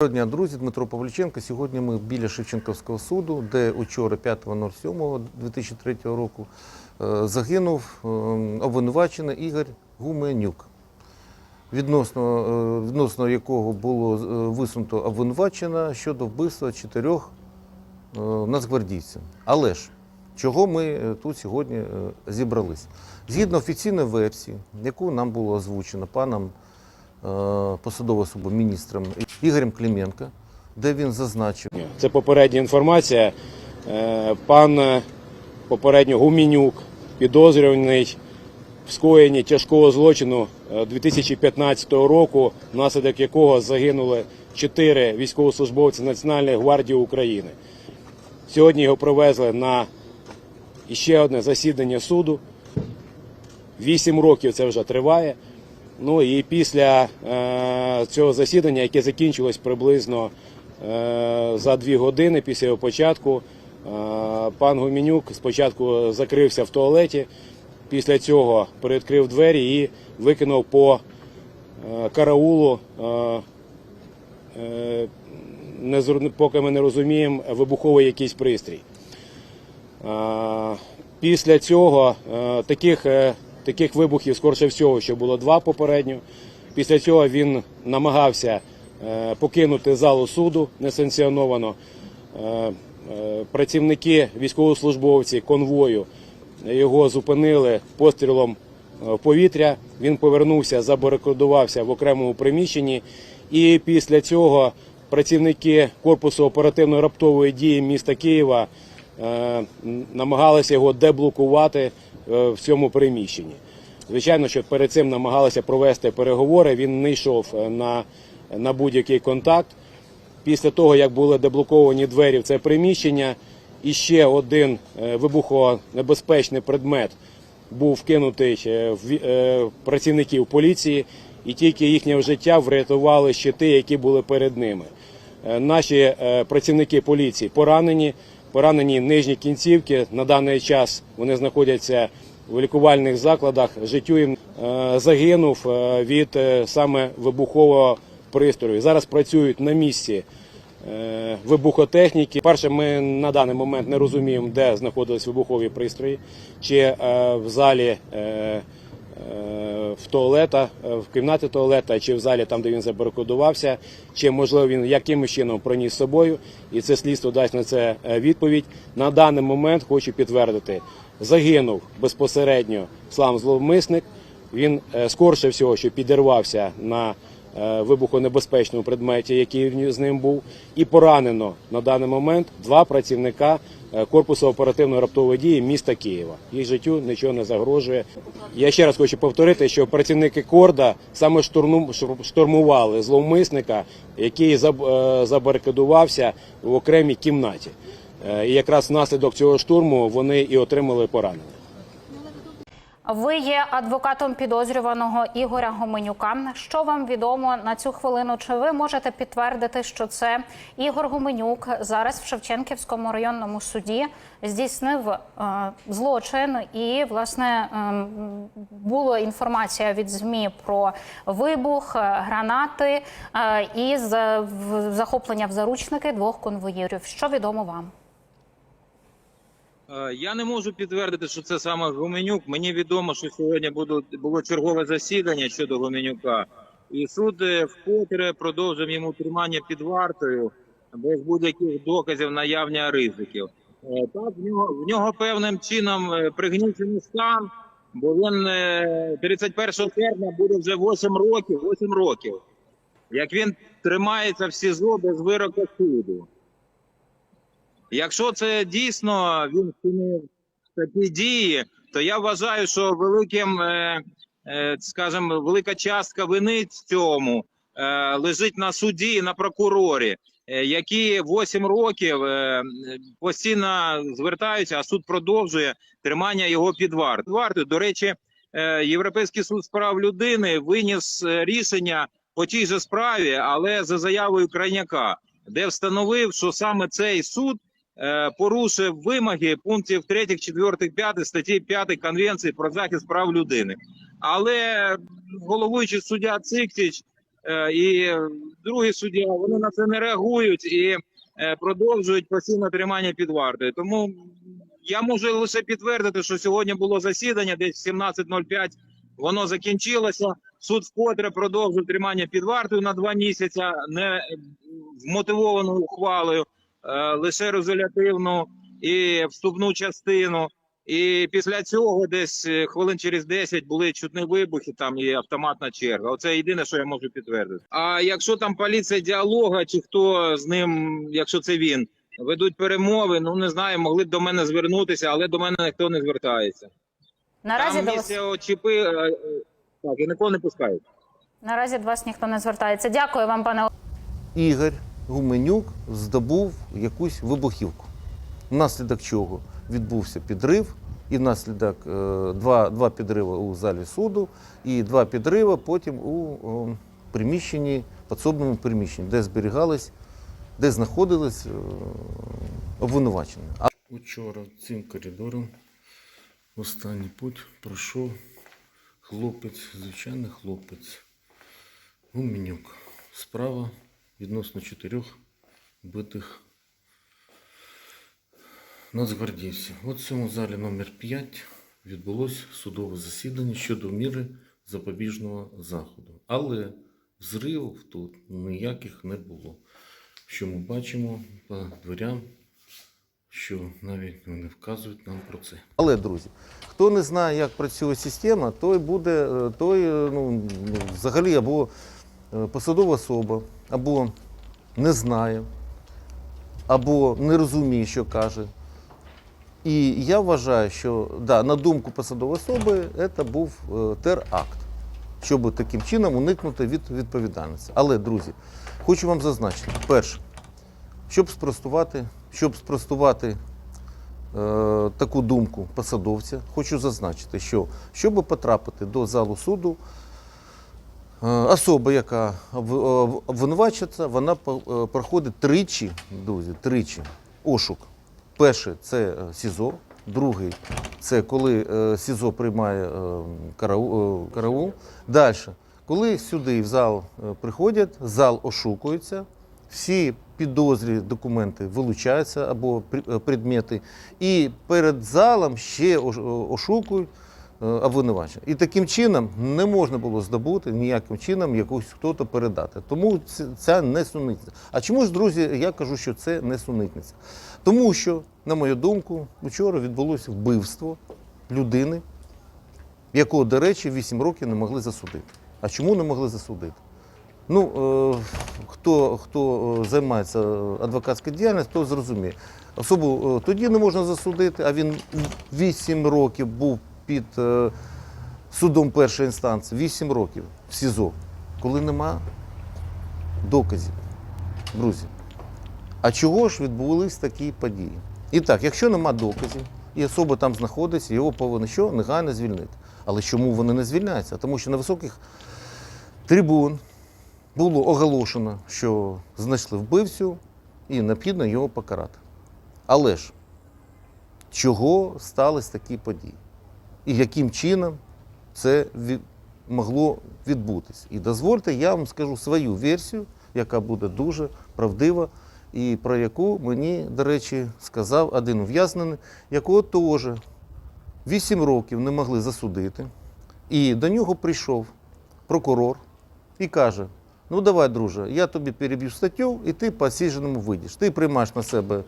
Доброго дня, друзі, Дмитро Павліченко. Сьогодні ми біля Шевченківського суду, де учора, 5.07.2003 року, е, загинув е, обвинувачений Ігор Гуменюк, відносно, е, відносно якого було висунуто обвинувачення щодо вбивства чотирьох нацгвардійців. Але ж чого ми тут сьогодні зібрались? Згідно офіційної версії, яку нам було озвучено паном е, посадовою особою міністром Ігорем Клименко, де він зазначив, Це попередня інформація. Е, Пан е, попередньо Гумінюк, підозрюваний в скоєнні тяжкого злочину е, 2015 року, внаслідок якого загинули чотири військовослужбовці Національної гвардії України. Сьогодні його привезли на іще одне засідання суду. Вісім років це вже триває. Ну і після е, цього засідання, яке закінчилось приблизно е, за дві години після його початку, е, пан Гумінюк спочатку закрився в туалеті, після цього передкрив двері і викинув по е, караулу. Е, е, не, поки ми не розуміємо, вибуховий якийсь пристрій. Е, Після цього е, таких, таких вибухів, скорше всього, що було два попередньо. Після цього він намагався е, покинути залу суду несанкціоновано. Е, е, Працівники, військовослужбовці конвою його зупинили пострілом в повітря. Він повернувся, забарикадувався в окремому приміщенні. І після цього працівники корпусу оперативно-раптової дії міста Києва намагалися його деблокувати в цьому приміщенні. Звичайно, що перед цим намагалися провести переговори. Він не йшов е, на, на будь-який контакт. Після того, як були деблоковані двері в це приміщення, іще один е, вибухонебезпечний предмет був вкинутий е, в е, працівників поліції, і тільки їхнє життя врятували щити, які були перед ними. Е, Наші е, працівники поліції поранені, поранені нижні кінцівки. На даний час вони знаходяться в лікувальних закладах. Життю їм е, загинув е, від е, саме вибухового пристрою. Зараз працюють на місці вибухотехніки. Перше, ми на даний момент не розуміємо, де знаходились вибухові пристрої, чи в залі. В туалета, е, в кімнати туалета, чи в залі, там, де він забаркодувався, чи можливо він якимось чином проніс собою, і це слідство дасть на це е, відповідь. На даний момент хочу підтвердити, загинув безпосередньо сам зловмисник. Він е, скорше всього, що підірвався на вибухонебезпечному предметі, який з ним був, і поранено на даний момент два працівника е, корпусу оперативної раптової дії міста Києва. Їх життю нічого не загрожує. Я ще раз хочу повторити, що працівники Корда саме штурмували зловмисника, який е, забарикадувався в окремій кімнаті. Е, І якраз внаслідок цього штурму вони і отримали поранення. Ви є адвокатом підозрюваного Ігоря Гоменюка. Що вам відомо на цю хвилину? Чи ви можете підтвердити, що це Ігор Гоменюк зараз в Шевченківському районному суді здійснив е, злочин? І власне ем, була інформація від змі про вибух, е, гранати е, і захоплення в заручники двох конвоїрів. Що відомо вам? Е, Я не можу підтвердити, що це саме Гуменюк. Мені відомо, що сьогодні було, чергове засідання щодо Гуменюка, і суд е, вкотре продовжив йому тримання під вартою без будь-яких доказів наявня ризиків. Е, Так, в нього в нього певним чином пригнічений стан, бо він е, 31 серпня буде вже 8 років. 8 років. Як він тримається в СІЗО без вироку суду. Якщо це дійсно він вчинив такі дії, то я вважаю, що великим, е, е, скажімо, велика частка вини в цьому е, лежить на суді на прокурорі, які 8 років постійно звертаються, а суд продовжує тримання його під вартою. Вартою, до речі, Європейський суд з прав людини виніс рішення по тій же справі, але за заявою крайняка, де встановив, що саме цей суд порушив вимоги пунктів 3, 4, 5 статті 5 Конвенції про захист прав людини. Але головуючий суддя Циктіч е, і другий суддя, вони на це не реагують і е, продовжують постійне тримання під вартою. Тому я можу лише підтвердити, що сьогодні було засідання, десь в 17.05 воно закінчилося. Суд вкотре продовжив тримання під вартою на два місяці, не вмотивованою ухвалою, е, лише резолютивну і вступну частину. І після цього, десь е, хвилин через 10 були чутні вибухи, там і автоматна черга. Оце єдине, що я можу підтвердити. А якщо там поліція діалога, чи хто з ним, якщо це він, ведуть перемови, ну не знаю, могли б до мене звернутися, але до мене ніхто не звертається. Наразі там до вас очіпи, е, е, так, і нікого не пускають. наразі до вас ніхто не звертається. Дякую вам, пане Ігор Гуменюк здобув якусь вибухівку, внаслідок чого відбувся підрив, і внаслідок е, два, два підриви у залі суду, і два підриви потім у приміщенні, підсобному приміщенні, де зберігались, де знаходились е, обвинувачені. Учора цим коридором в останній путь пройшов хлопець, звичайний хлопець. Гуменюк. Справа відносно чотирьох битих нацгвардійців. От в цьому залі номер 5 відбулося судове засідання щодо міри запобіжного заходу. Але взривів тут ніяких не було. Що ми бачимо по дверям, що навіть вони вказують нам про це. Але, друзі, хто не знає, як працює система, той буде, е, той е, ну, ну, взагалі або е, посадова особа, або не знає, або не розуміє, що каже. І я вважаю, що да, на думку посадової особи, це був е, теракт, щоб таким чином уникнути від відповідальності. Але, друзі, хочу вам зазначити, перше, щоб спростувати, щоб спростувати е, таку думку посадовця, хочу зазначити, що щоб потрапити до залу суду, особа, яка об- обвинувачується, вона е, проходить тричі, друзі, тричі ошук. Перший це е, СІЗО, другий це коли е, СІЗО приймає е, караул. е. Далі, коли сюди в зал е, приходять, зал ошукується, всі підозрі документи вилучаються або е, предмети, і перед залом ще ошукують е, обвинувачення. І таким чином не можна було здобути ніяким чином якусь хто-то передати. Тому це- не сунитниця. А чому ж, друзі, я кажу, що це не сунитниця? Тому що, на мою думку, вчора відбулося вбивство людини, якого, до речі, 8 років не могли засудити. А чому не могли засудити? Ну, е, хто, хто е, займається адвокатською діяльністю, той зрозуміє. Особу е, тоді не можна засудити, а він 8 років був під е, судом першої інстанції, 8 років в СІЗО, коли нема доказів. Друзі, а чого ж відбулись такі події? І так, якщо нема доказів, і особа там знаходиться, його повинні що? Негайно звільнити. Але чому вони не звільняються? Тому що на високих трибун було оголошено, що знайшли вбивцю і необхідно його покарати. Але ж чого стались такі події? І яким чином це могло відбутися? І дозвольте, я вам скажу свою версію, яка буде дуже правдива, і про яку мені, до речі, сказав один ув'язнений, якого теж 8 років не могли засудити. І до нього прийшов прокурор і каже: ну давай, друже, я тобі переб'ю статтю, і ти по осіженому вийдеш. Ти приймаєш на себе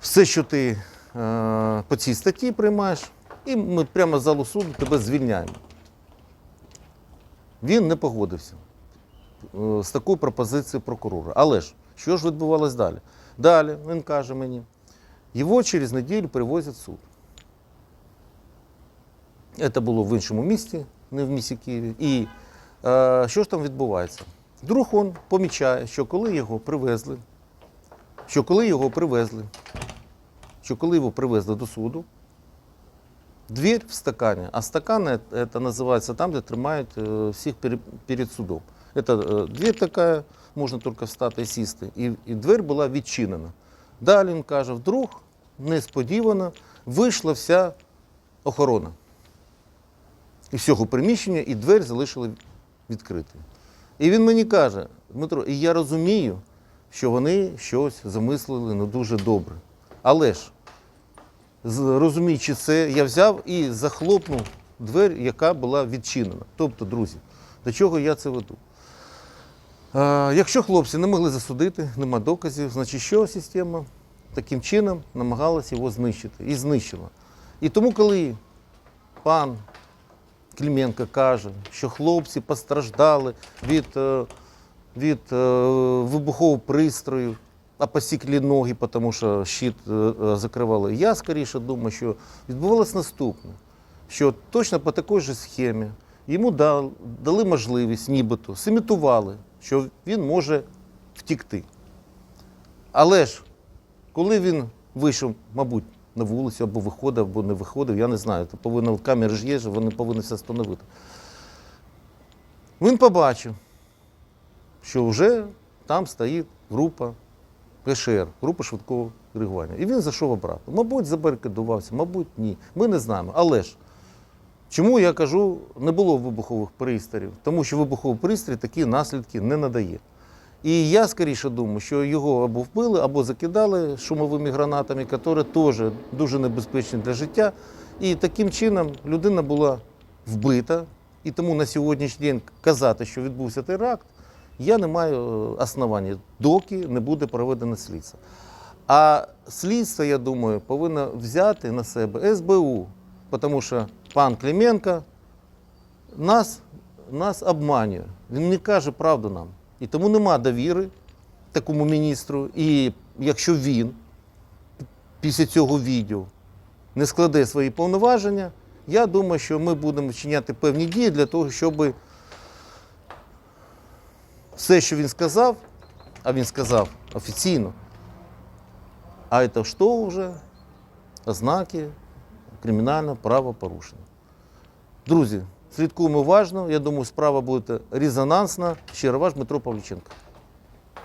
все, що ти е, по цій статті приймаєш, і ми прямо з залу суду тебе звільняємо. Він не погодився е, з такою пропозицією прокурора. Але ж, що ж відбувалось далі? Далі він каже мені, його через неділю привозять в суд. Це було в іншому місті, не в місті Києві. І е, що ж там відбувається? Друг он помічає, що коли його привезли, що коли його привезли, що коли його привезли до суду, дверь в стакані, а стакан це називається там, де тримають е, всіх пере- перед судом. Це е, дверь така, можна тільки встати сісти. І, і двері була відчинена. Далі він каже, вдруг несподівано вийшла вся охорона із цього приміщення, і двері залишили відкритою. І він мені каже, Дмитро, і я розумію, що вони щось замислили не дуже добре. Але ж, розуміючи це, я взяв і захлопнув двері, яка була відчинена. Тобто, друзі, до чого я це веду? Якщо хлопці не могли засудити, нема доказів, значить що система таким чином намагалася його знищити і знищила. І тому, коли пан Клименко каже, що хлопці постраждали від, е, від е, вибухового пристрою, а посіклі ноги, тому що щит е, е, закривали. Я скоріше думаю, що відбувалося наступне, що точно по такій же схемі йому дали можливість, нібито, симітували, що він може втікти. Але ж, коли він вийшов, мабуть, на вулицю або виходив, або не виходив, я не знаю. То повинно, камери ж є, вони повинні все встановити. Він побачив, що вже там стоїть група ПШР, група швидкого реагування. І він зайшов обратно. Мабуть, забарикадувався, мабуть, ні. Ми не знаємо. Але ж чому я кажу, не було вибухових пристроїв? Тому що вибуховий пристрій такі наслідки не надає. І я скоріше думаю, що його або вбили, або закидали шумовими гранатами, які теж дуже небезпечні для життя. І таким чином людина була вбита. І тому на сьогоднішній день казати, що відбувся теракт, я не маю е, основання, доки не буде проведено слідство. А слідство, я думаю, повинно взяти на себе СБУ, тому що пан Клименко нас, нас обманює. Він не каже правду нам. І тому нема довіри такому міністру. І якщо він після цього відео не складе свої повноваження, я думаю, що ми будемо вчиняти певні дії для того, щоб все, що він сказав, а він сказав офіційно, а це що вже? Ознаки кримінального правопорушення. Друзі, слідкуємо уважно. Я думаю, справа буде резонансна. Щиро ваш Дмитро Павліченко.